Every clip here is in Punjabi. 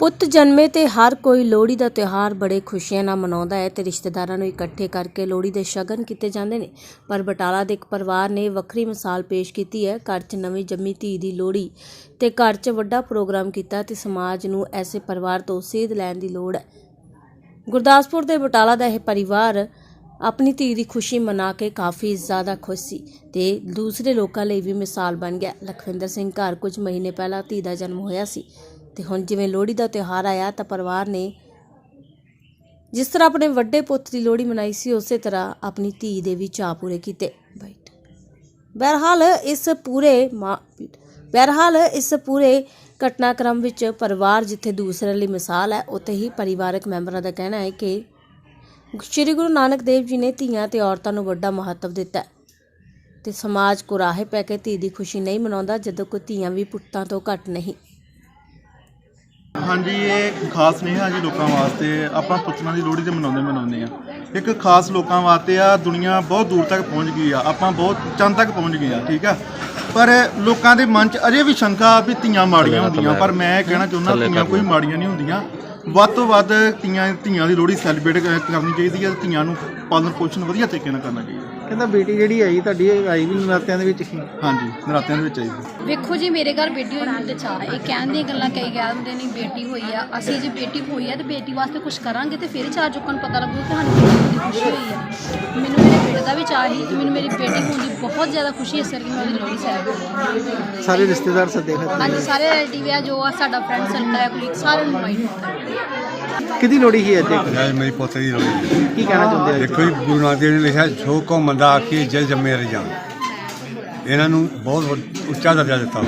ਪੁੱਤ ਜਨਮੇ ਤੇ ਹਰ ਕੋਈ ਲੋਹੜੀ ਦਾ ਤਿਉਹਾਰ ਬੜੇ ਖੁਸ਼ੀਆਂ ਨਾਲ ਮਨਾਉਂਦਾ ਹੈ ਤੇ ਰਿਸ਼ਤੇਦਾਰਾਂ ਨੂੰ ਇਕੱਠੇ ਕਰਕੇ ਲੋਹੜੀ ਦੇ ਸ਼ਗਨ ਕੀਤੇ ਜਾਂਦੇ ਨੇ। ਪਰ ਬਟਾਲਾ ਦੇ ਇੱਕ ਪਰਿਵਾਰ ਨੇ ਵੱਖਰੀ ਮਿਸਾਲ ਪੇਸ਼ ਕੀਤੀ ਹੈ। ਘਰ 'ਚ ਨਵੀਂ ਜੰਮੀ ਧੀ ਦੀ ਲੋਹੜੀ ਤੇ ਘਰ 'ਚ ਵੱਡਾ ਪ੍ਰੋਗਰਾਮ ਕੀਤਾ ਤੇ ਸਮਾਜ ਨੂੰ ਐਸੇ ਪਰਿਵਾਰ ਤੋਂ ਸੇਧ ਲੈਣ ਦੀ ਲੋੜ ਹੈ। ਗੁਰਦਾਸਪੁਰ ਦੇ ਬਟਾਲਾ ਦਾ ਇਹ ਪਰਿਵਾਰ ਆਪਣੀ ਧੀ ਦੀ ਖੁਸ਼ੀ ਮਨਾ ਕੇ ਕਾਫੀ ਜ਼ਿਆਦਾ ਖੁਸ਼ ਸੀ ਤੇ ਦੂਸਰੇ ਲੋਕਾਂ ਲਈ ਵੀ ਮਿਸਾਲ ਬਣ ਗਿਆ। ਲਖਵਿੰਦਰ ਸਿੰਘ ਘਰ ਕੁਝ ਮਹੀਨੇ ਪਹਿਲਾਂ ਧੀ ਦਾ ਜਨਮ ਹੋਇਆ ਸੀ। ਤੇ ਹੁਣ ਜਿਵੇਂ ਲੋਹੜੀ ਦਾ ਤਿਉਹਾਰ ਆਇਆ ਤਾਂ ਪਰਿਵਾਰ ਨੇ ਜਿਸ ਤਰ੍ਹਾਂ ਆਪਣੇ ਵੱਡੇ ਪੁੱਤ ਦੀ ਲੋਹੜੀ ਮਨਾਈ ਸੀ, ਉਸੇ ਤਰ੍ਹਾਂ ਆਪਣੀ ਧੀ ਦੇ ਵੀ ਚਾਅ ਪੂਰੇ ਕੀਤੇ। ਵਾਈਟ ਬਹਰਹਾਲ ਇਸ ਪੂਰੇ ਮਾ- ਬਹਰਹਾਲ ਇਸ ਪੂਰੇ ਘਟਨਾਕ੍ਰਮ ਵਿੱਚ ਪਰਿਵਾਰ ਜਿੱਥੇ ਦੂਸਰੇ ਲਈ ਮਿਸਾਲ ਹੈ, ਉੱਥੇ ਹੀ ਪਰਿਵਾਰਕ ਮੈਂਬਰਾਂ ਦਾ ਕਹਿਣਾ ਹੈ ਕਿ ਸ਼੍ਰੀ ਗੁਰੂ ਨਾਨਕ ਦੇਵ ਜੀ ਨੇ ਧੀਆਂ ਤੇ ਔਰਤਾਂ ਨੂੰ ਵੱਡਾ ਮਹੱਤਵ ਦਿੱਤਾ ਹੈ। ਤੇ ਸਮਾਜ ਕੁਰਾਹੇ ਪੈ ਕੇ ਧੀ ਦੀ ਖੁਸ਼ੀ ਨਹੀਂ ਮਨਾਉਂਦਾ ਜਦੋਂ ਕੋਈ ਧੀਆਂ ਵੀ ਪੁੱਤਾਂ ਤੋਂ ਘੱਟ ਨਹੀਂ। ਹਾਂਜੀ ਇਹ ਖਾਸ ਨਹੀਂ ਹੈ ਜੀ ਲੋਕਾਂ ਵਾਸਤੇ ਆਪਾਂ ਪੁੱਤਰਾਂ ਦੀ ਲੋਹੜੀ ਤੇ ਮਨਾਉਂਦੇ ਮਨਾਉਂਦੇ ਆ ਇੱਕ ਖਾਸ ਲੋਕਾਂ ਵਾਸਤੇ ਆ ਦੁਨੀਆ ਬਹੁਤ ਦੂਰ ਤੱਕ ਪਹੁੰਚ ਗਈ ਆ ਆਪਾਂ ਬਹੁਤ ਚੰਦ ਤੱਕ ਪਹੁੰਚ ਗਏ ਆ ਠੀਕ ਆ? ਪਰ ਲੋਕਾਂ ਦੇ ਮਨ 'ਚ ਅਜੇ ਵੀ ਸ਼ੰਕਾ ਵੀ ਧੀਆਂ ਮਾੜੀਆਂ ਹੁੰਦੀਆਂ ਪਰ ਮੈਂ ਇਹ ਕਹਿਣਾ ਚਾਹੁੰਦਾ ਧੀਆਂ ਕੋਈ ਮਾੜੀਆਂ ਨਹੀਂ ਹੁੰਦੀਆਂ। ਵੱਧ ਤੋਂ ਵੱਧ ਧੀਆਂ ਧੀਆਂ ਦੀ ਲੋਹੜੀ ਸੈਲੀਬ੍ਰੇਟ ਕਰਨੀ ਚਾਹੀਦੀ ਹੈ ਧੀਆਂ ਨੂੰ ਪਾਲਣ ਪੋਸ਼ਣ ਵਧੀਆ ਤਰੀਕੇ ਨਾਲ ਕਰਨਾ ਚਾਹੀਦਾ। ਕਹਿੰਦਾ ਬੇਟੀ ਜਿਹੜੀ ਆਈ ਤੁਹਾਡੀ ਆਈ ਵੀ ਨਰਾਤਿਆਂ ਦੇ ਵਿੱਚ ਹੀ? ਹਾਂਜੀ ਨਰਾਤਿਆਂ ਦੇ ਵਿੱਚ ਆਈ। ਵੇਖੋ ਜੀ ਮੇਰੇ ਘਰ ਬੇਟੀ ਹੋਈ ਮੈਨੂੰ ਤੇ ਚਾਹ ਇਹ ਕਹਿਣ ਦੀਆਂ ਗੱਲਾਂ ਕਈ ਕਹਿ ਦਿੰਦੇ ਨਹੀਂ ਬੇਟੀ ਹੋਈ ਆ। ਅਸੀਂ ਜੇ ਬੇਟੀ ਹੋਈ ਆ ਤੇ ਬੇਟੀ ਵਾਸਤੇ ਕੁਝ ਕਰਾਂਗੇ ਤੇ ਫਿਰ ਚਾਰ ਚੁੱਕਣ ਨੂੰ ਪਤਾ ਲੱਗੂ ਕਿ ਸਾਨੂੰ ਬੇਟੀ ਦੀ ਖੁਸ਼ੀ ਹੋਈ ਆ। ਮੈਨੂੰ ਮੇਰੇ ਬੇਟੇ ਦਾ ਵੀ ਚਾਹ ਸੀ ਮੈਨੂੰ ਮੇਰੀ ਬੇਟੀ ਹੋਣ ਦੀ ਬਹੁਤ ਜ਼ਿਆਦਾ ਖੁਸ਼ੀ ਇਸ ਕਰਕੇ ਮੈਂ ਉਹਦੀ ਲੋਹੜੀ ਸੈਲੀਬ੍ਰੇਟ ਸਾਰੇ ਰਿਸ਼ਤੇਦਾਰ ਸੱਦੇ ਖਾਤੇ ਅੱਜ ਸਾਰੇ ਰਿਲੇਟਿਵ ਆ ਜੋ ਆ ਸਾਡਾ ਫਰੈਂਡ ਸਰਕਲ ਹੈ ਕੋਈ ਸਾਰਿਆਂ ਨੂੰ ਇਨਵਾਈਟ ਕੀਤਾ। ਕਿਹਦੀ ਲੋੜੀ ਸੀ ਅੱਜ? ਅੱਜ ਮੇਰੀ ਪੋਤੇ ਦੀ ਲੋੜੀ ਕੀ ਕਹਿਣਾ ਚਾਹੁੰਦੇ ਆ ਦੇਖੋ ਜੀ ਗੁਰੂ ਨਾਨਕ ਦੇਵ ਨੇ ਲਿਖਿਆ ਸੋ ਕੋ ਮੰਦਾ ਆਖੀ ਜਲ ਜੰਮੇ ਰ ਜਾਣ। ਇਹਨਾਂ ਨੂੰ ਬਹੁਤ ਵੱਡ- ਉੱਚਾ ਦਰਜਾ ਦਿੱਤਾ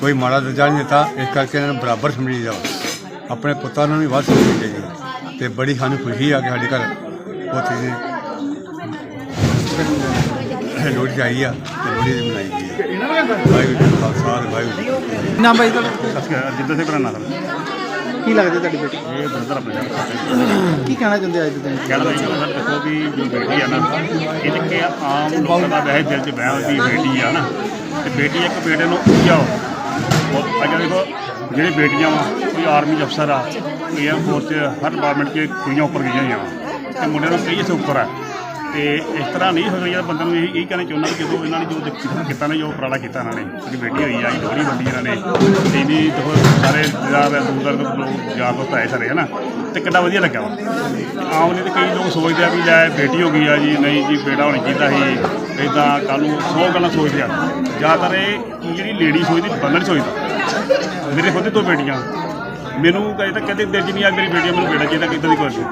ਕੋਈ ਮਾੜਾ ਦਰਜਾ ਨਹੀਂ ਦਿੱਤਾ ਇਸ ਕਰਕੇ ਇਹਨਾਂ ਨੂੰ ਬਰਾਬਰ ਸਮਝੀਦਾ ਵਾ। ਆਪਣੇ ਪੁੱਤਾਂ ਨੂੰ ਵੀ ਵੱਧ ਸਮਝਣੀ ਚਾਹੀਦੀ ਹੈ। ਤੇ ਬੜੀ ਸਾਨੂੰ ਖੁਸ਼ੀ ਆ ਕਿ ਸਾਡੇ ਘਰ ਪੋਤੀ ਦੀ ਲੋੜੀ ਆਈ ਆ ਤੇ ਲੋੜੀ ਦੀ ਮਨਾਈ ਗਈ ਹੈ ਵਾਹਿਗੁਰੂ ਜੀ ਕਾ ਖਾਲਸਾ ਵਾਹਿਗੁਰੂ ਜੀ ਕੀ ਫਤਿਹ। ਨਾਮ ਬਾਈ ਤੁਹਾਡਾ? ਜਿੱਦਾਂ ਸੇ ਬਰਾਨਾ ਸਰ ਕੀ ਲੱਗਦੀ ਤੁਹਾਡੀ ਬੇਟੀ? ਇਹ ਬਰਦਰ ਆਪਣੇ ਨਾਲ ਕੀ ਕਹਿਣਾ ਚਾਹੁੰਦੇ ਆ ਅੱਜ ਦੇ ਦਿਨ? ਕਹਿਣਾ ਚਾਹੁੰਦਾ ਦੇਖੋ ਵੀ ਜੋ ਬੇਟੀ ਆ ਨਾ ਇਹ ਤੇ ਕਿ ਆਮ ਲੋਕਾਂ ਦਾ ਵੈਸੇ ਦਿਲ 'ਚ ਵਹਿਮ ਵੀ ਬੇਟੀ ਆ ਨਾ। ਤੇ ਬੇਟੀ ਇੱਕ ਬੇਟੇ ਨੂੰ ਉੱਚਾ ਉਹ ਅੱਗੇ ਦੇਖੋ ਜਿਹੜੀ ਬੇਟੀਆਂ ਵਾ ਕੋਈ ਆਰਮੀ ਅਫਸਰ ਆ ਕੋਈ 에ਅਰ ਫੋਰਸ ਹਰ ਡਿਪਾਰਟਮੈਂਟ 'ਚ ਕੁੜੀਆਂ ਉੱਪਰ ਗਈਆਂ ਵਾ। ਤੇ ਮੁੰਡੇ ਨੂੰ ਕਈ ਸੇ ਉੱਪਰ ਆ। ਤੇ ਇਸ ਤਰ੍ਹਾਂ ਨਹੀਂ ਹੋ ਸਕਦਾ ਬੰਦੇ ਨੂੰ ਇਹ ਇਹ ਕਹਿਣਾ ਚਾਹੁੰਦਾ ਕਿ ਜਦੋਂ ਇਹਨਾਂ ਨੇ ਜੋ ਦਿੱਕ- ਕੀਤਾ ਨੇ, ਜੋ ਉਪਰਾਲਾ ਕੀਤਾ ਇਹਨਾਂ ਨੇ, ਜਿਹੜੀ ਬੇਟੀ ਹੋਈ ਆ ਲੋਹੜੀ ਵੰਡੀ ਇਹਨਾਂ ਨੇ, ਤੇ ਵੀ ਦੇਖੋ ਸਾਰੇ ਪੰਜਾਬ ਦੇ ਦੂਰ ਦੂਰ ਲੋਕ ਯਾਰ ਦੋਸਤ ਆਏ ਸਾਰੇ, ਹਨਾ? ਤੇ ਕਿੰਨਾ ਵਧੀਆ ਲੱਗਾ ਵਾ। ਆਮ ਨਹੀਂ ਤੇ ਕਈ ਲੋਕ ਸੋਚਦੇ ਆ ਵੀ ਲੈ ਬੇਟੀ ਹੋ ਗਈ ਆ ਜੀ, ਨਹੀਂ ਜੀ, ਬੇਟਾ ਹੋਣੀ ਚਾਹੀਦਾ ਸੀ ਇਦਾਂ ਕੱਲ ਨੂੰ ਸੌ ਗੱਲਾਂ ਸੋਚਦੇ ਆ। ਜ਼ਿਆਦਾਤਰ ਇਹ ਜਿਹੜੀ ਲੇਡੀ ਸੋਚਦੀ, ਬੰਦਾ ਨਹੀਂ ਸੋਚਦਾ। ਮੇਰੇ ਖੁਦ ਦੋ ਬੇਟੀਆਂ। ਮੈਨੂੰ ਕਦੇ ਤਾਂ ਕਹਿੰਦੇ ਦਿਲ 'ਚ ਨਹੀਂ ਆ, ਮੇਰੀ ਬੇਟੀ ਮੈਨੂੰ ਬੇਟਾ ਚਾਹੀਦਾ, ਕਿਦਾਂ ਦੀ ਕੋਸ਼ਿਸ਼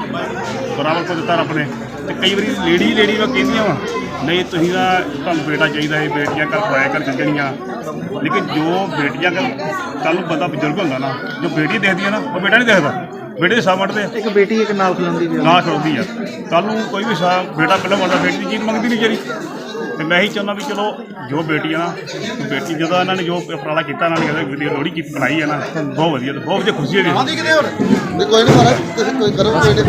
ਬਰਾਬਰ ਕੋ ਦਿੱਤਾ ਰੱਬ ਨੇ। ਤੇ ਕਈ ਵਾਰੀ ਲੇਡੀ ਲੇਡੀ ਵਾ ਕਹਿੰਦੀਆਂ ਵਾ ਨਹੀਂ ਤੁਸੀਂ ਦਾ ਤੁਹਾਨੂੰ ਬੇਟਾ ਚਾਹੀਦਾ ਹੈ ਬੇਟੀਆਂ ਘਰ ਪਾਇਆ ਕਰ ਚੱਲਣੀਆਂ ਲੇਕਿਨ ਜੋ ਬੇਟੀਆਂ ਕਰ ਕੱਲ ਨੂੰ ਬੰਦਾ ਬਜ਼ੁਰਗ ਹੁੰਦਾ ਨਾ ਜੋ ਬੇਟੀ ਦੇਖਦੀ ਆ ਨਾ ਉਹ ਬੇਟਾ ਨਹੀਂ ਦੇਖਦਾ। ਬੇਟੇ ਦੇ ਸਾਹ ਆ। ਇੱਕ ਬੇਟੀ ਇੱਕ ਨਾਲ ਖਲੋਂਦੀ ਵੀ। ਨਾ ਖੜਦੀ ਆ। ਕੱਲ ਨੂੰ ਕੋਈ ਵੀ ਸਾਹ ਬੇਟਾ ਪਹਿਲਾਂ ਮੰਗਦਾ ਬੇਟੀ ਦੀ ਚੀਜ਼ ਮੰਗਦੀ ਨਹੀਂ ਜਿਹੜੀ ਤੇ ਮੈਂ ਹੀ ਚਾਹੁੰਦਾ ਵੀ ਚਲੋ ਜੋ ਬੇਟੀ ਆ ਨਾ ਬੇਟੀ ਜਦੋਂ ਇਹਨਾਂ ਨੇ ਜੋ ਉਪਰਾਲਾ ਕੀਤਾ ਇਹਨਾਂ ਨੇ ਕਹਿੰਦੇ ਵੀਡੀਓ ਲੋਹੜੀ ਕੀਤੀ ਬਣਾਈ ਆ ਨਾ ਬਹੁਤ ਵਧੀਆ ਬਹੁਤ ਵਧੀਆ ਖੁਸ਼ੀ ਹੋਈ। ਕਿਤੇ ਹੋਰ? ਵੀ ਕੋਈ ਨਹੀਂ ਮਹਾਰਾਜ ਤੁਸੀਂ ਕੋਈ ਕਰੋ ਬੇਟੇ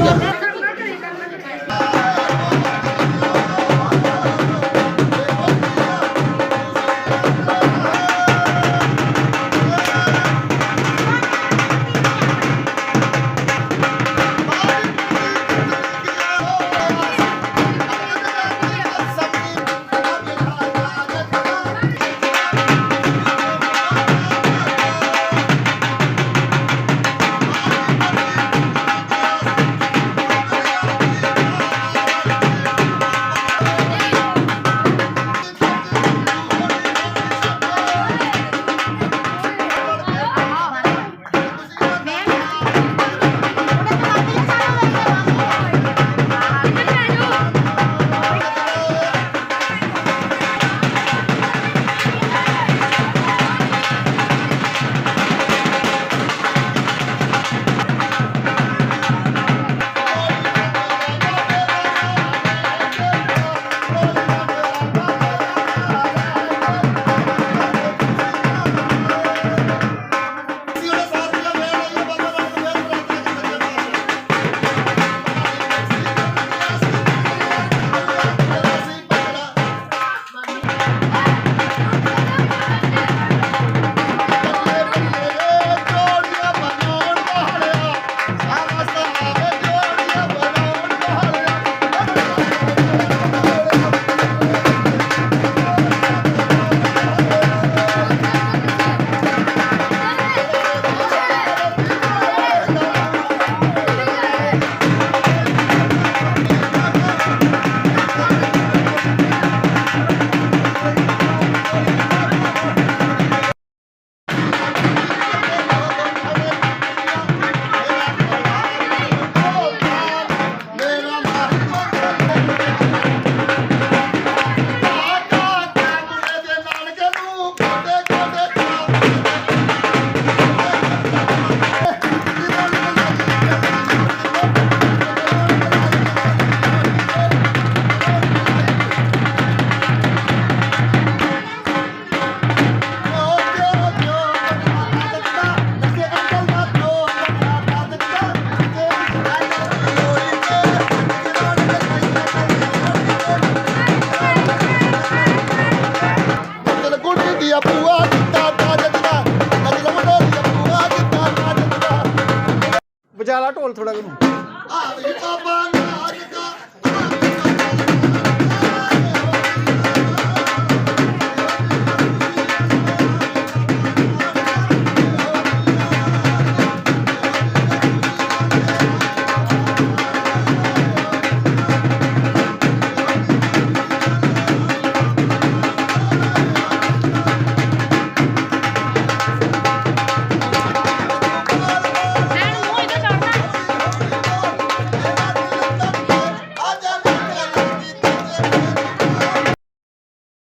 ਬਚਾ ਲਾ ਢੋਲ ਥੋੜਾ ਕੁ ਆਵੇ ਬਾਬਾ ਨਾਨਕਾ